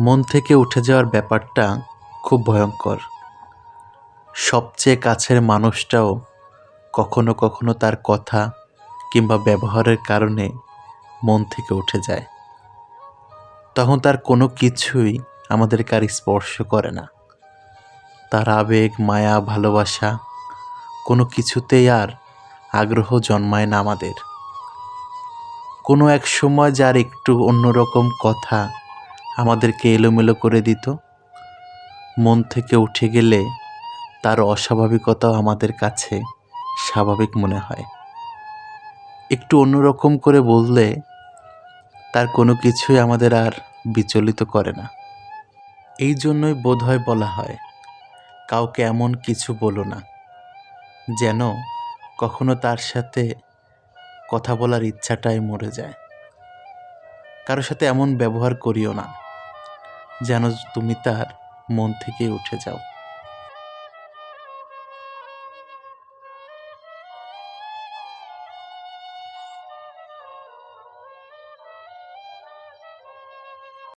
মন থেকে উঠে যাওয়ার ব্যাপারটা খুব ভয়ঙ্কর। সবচেয়ে কাছের মানুষটাও কখনো কখনো তার কথা কিংবা ব্যবহারের কারণে মন থেকে উঠে যায়। তখন তার কোনো কিছুই আমাদেরকে আর স্পর্শ করে না। তার আবেগ, মায়া, ভালোবাসা কোনো কিছুতেই আর আগ্রহ জন্মায় না আমাদের। কোনো এক সময় যার একটু অন্যরকম কথা আমাদেরকে এলোমেলো করে দিত। মন থেকে উঠে গেলে তার অস্বাভাবিকতাও আমাদের কাছে স্বাভাবিক মনে হয়। একটু অন্যরকম করে বললে তার কোনো কিছুই আমাদের আর বিচলিত করে না। এই জন্যই বোধহয় বলা হয়, কাউকে এমন কিছু বলো না, যেন কখনো তার সাথে কথা বলার ইচ্ছাটাই মরে যায়। কারোর সাথে এমন ব্যবহার করিও না। যেন তুমি তার মন থেকে উঠে যাও।